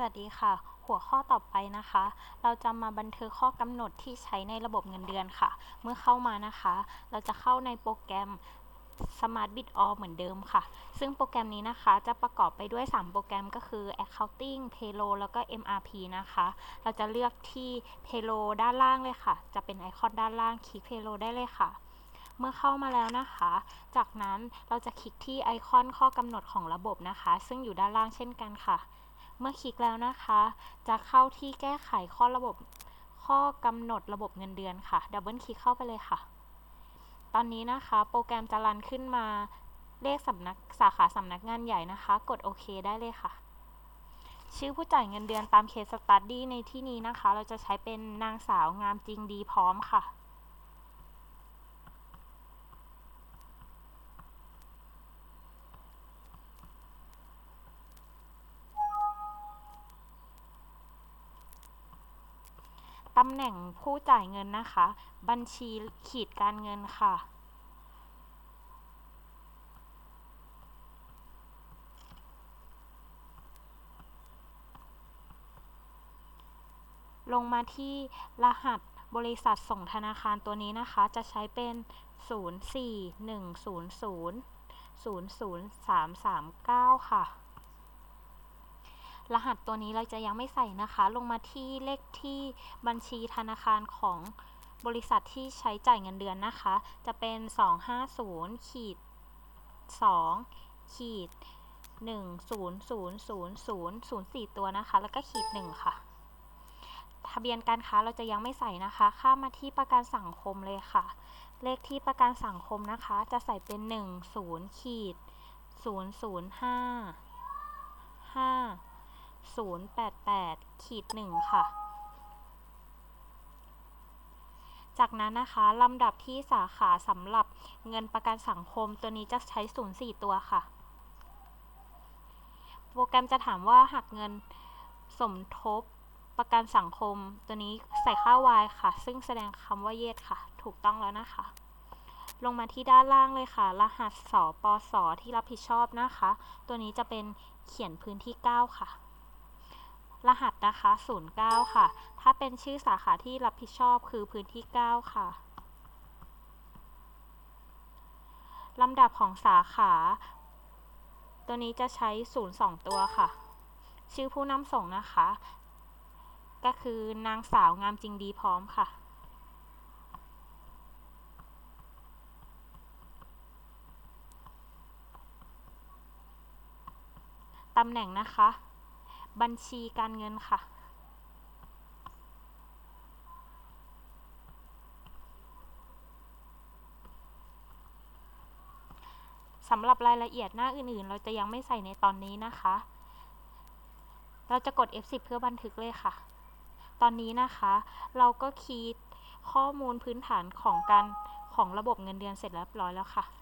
สวัสดีค่ะ หัวข้อต่อไปนะคะ เราจะมาบันทึกข้อกำหนดที่ใช้ในระบบเงินเดือนค่ะ เมื่อเข้ามานะคะ เราจะเข้าในโปรแกรม Smart Bit All เหมือนเดิมค่ะ ซึ่งโปรแกรมนี้นะคะจะประกอบไปด้วย 3 โปรแกรมก็คือ Accounting Payroll แล้วก็ MRP นะคะ เราจะเลือกที่ Payroll ด้านล่างเลยค่ะ จะเป็นไอคอนด้านล่าง คลิก Payroll ได้เลยค่ะเมื่อเข้ามาแล้วนะคะ จากนั้นเราจะคลิกที่ไอคอนข้อกำหนดของระบบนะคะ ซึ่งอยู่ด้านล่างเช่นกันค่ะ เมื่อคลิกแล้วนะคะ จะเข้าที่แก้ไขข้อระบบข้อกำหนดระบบเงินเดือนค่ะ ดับเบิลคลิกเข้าไปเลยค่ะ ตอนนี้นะคะโปรแกรมจะรันขึ้นมาเลขสำนักสาขาสำนักงานใหญ่นะคะ กดโอเคได้เลยค่ะ ชื่อผู้จ่ายเงินเดือนตามเคสสตัดดี้ในที่นี้นะคะ เราจะใช้เป็นนางสาวงามจริงดีพร้อมค่ะ ตำแหน่งผู้จ่ายเงินนะคะ บัญชีขีดการเงินค่ะ ลงมาที่รหัสบริษัทส่งธนาคารตัวนี้นะคะ จะใช้เป็น 0410000339 ค่ะ รหัสตัวนี้เราจะยังไม่ใส่นะคะ ลงมาที่เลขที่บัญชีธนาคารของบริษัทที่ใช้จ่ายเงินเดือนนะคะ จะเป็น 250ขีด2ขีด1000004 ตัวนะคะ แล้วก็ขีด 1 ค่ะ ทะเบียนการค้าเราจะยังไม่ใส่นะคะ ข้ามมาที่ประกันสังคมเลยค่ะ เลขที่ประกันสังคมนะคะ จะใส่เป็น 10ขีด005 5 088ขีด1ค่ะ จากนั้นนะคะลำดับที่สาขาสำหรับเงินประกันสังคมตัวนี้จะใช้04ตัวค่ะ โปรแกรมจะถามว่าหักเงินสมทบประกันสังคมตัวนี้ใส่ค่า y ค่ะ ซึ่งแสดงคำว่า yes ค่ะ ถูกต้องแล้วนะคะ ลงมาที่ด้านล่างเลยค่ะ รหัสสปสที่รับผิดชอบนะคะ ตัวนี้จะเป็นเขียนพื้นที่ 9 ค่ะ รหัสนะคะ 09 ค่ะ ถ้าเป็นชื่อสาขาที่รับผิดชอบคือพื้นที่ 9 ค่ะลำดับของสาขา ตัวนี้จะใช้ 02 ตัวค่ะ ชื่อผู้นำส่งนะคะ ก็คือนางสาวงามจริงดีพร้อมค่ะตำแหน่งนะคะ บัญชีการเงินค่ะสำหรับรายละเอียดหน้าอื่นๆ เราจะยังไม่ใส่ในตอนนี้นะคะ เราจะกด F10 เพื่อบันทึกเลยค่ะ ตอนนี้นะคะ เราก็คีย์ข้อมูลพื้นฐานของการของระบบเงินเดือนเสร็จเรียบร้อยแล้วค่ะ